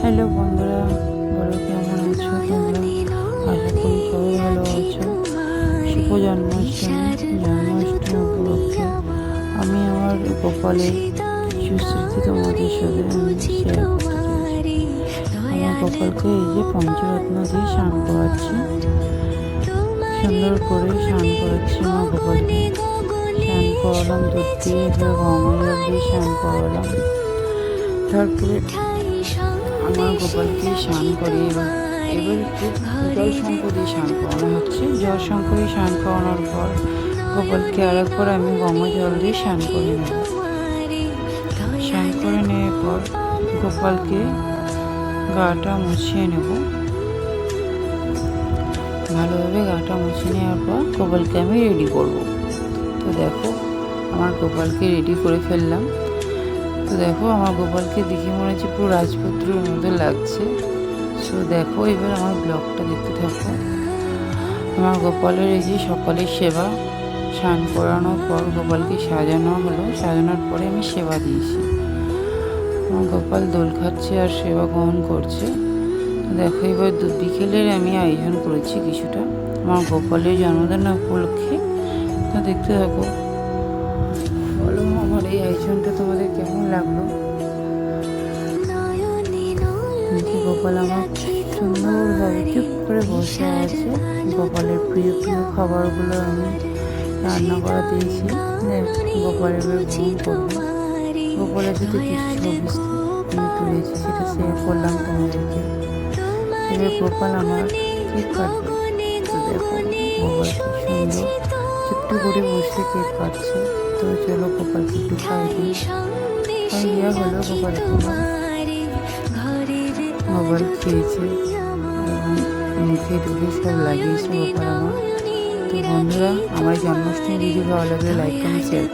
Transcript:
Hello বন্ধুরা, বলো কেমন আছো আশা করি সবাই ভালো আছো। শুভ জন্মাষ্টমী জন্মাষ্টমী উপলক্ষে আমি আমার কপালে কিছু স্মৃতি তোমাদের সাথে আমার কপালকে এই যে পঞ্চরত্ন দিয়ে স্নান করাচ্ছি। সুন্দর করে স্নান করাচ্ছি আমার কপালকে স্নান করালাম, দুধ দিয়ে গঙ্গা দিয়ে স্নান করালাম। তারপরে আমার গোপালকে স্নান করে এবার একটু জল দিয়ে স্নান করানো হচ্ছে। জল দিয়ে স্নান করানোর পর গোপালকে আরেকবার আমি গঙ্গা জল দিয়ে স্নান করে নেব। স্নান করে নেওয়ার পর গোপালকে গাটা মুছিয়ে নেব। ভালোভাবে গাটা মুছিয়ে নেওয়ার পর গোপালকে আমি রেডি করব। তো দেখো, আমার গোপালকে রেডি করে ফেললাম। তো দেখো, আমার গোপালকে দেখে মনে হচ্ছে পুরো রাজপুত্রের মতো লাগছে। সো দেখো, এবার আমার ব্লগটা দেখতে থাকো। আমার গোপালের এই যে সকালের সেবা, স্নান করানোর পর গোপালকে সাজানো হলো। সাজানোর পরে আমি সেবা দিয়েছি। আমার গোপাল দোল খাচ্ছে আর সেবা গ্রহণ করছে। দেখো, এবার দু বিকেলের আমি আয়োজন করেছি কিছুটা। আমার গোপালের জন্মদিন উপলক্ষে। তো দেখতে থাকো। এই আয়োজনটা তোমাদের কেমন লাগল? গোপাল আমার সুন্দরভাবে চুপ করে বসে আছে। গোপালের প্রিয় প্রিয় খাবারগুলো আমি রান্না করা দিয়েছি। গোপালের গ্রহণ করব গোপালের সাথে আমি তুলেছি, সেটা শেয়ার করলাম তোমাদেরকে। এবার গোপাল আমার কেক কাটবে। দেখো, গোপাল সুন্দর ছোট্ট করে বসে কেক কাটছে। তো চলো গোপালকে একটু খাই দিই ইয়া হলো গোপালকে খেয়েছে মুখে সব লাগিয়েছে গোপাল আমার। তো বন্ধুরা আমার জন্মাষ্টমী ভিডিও ভালো লাগলে লাইক কমেন্ট শেয়ার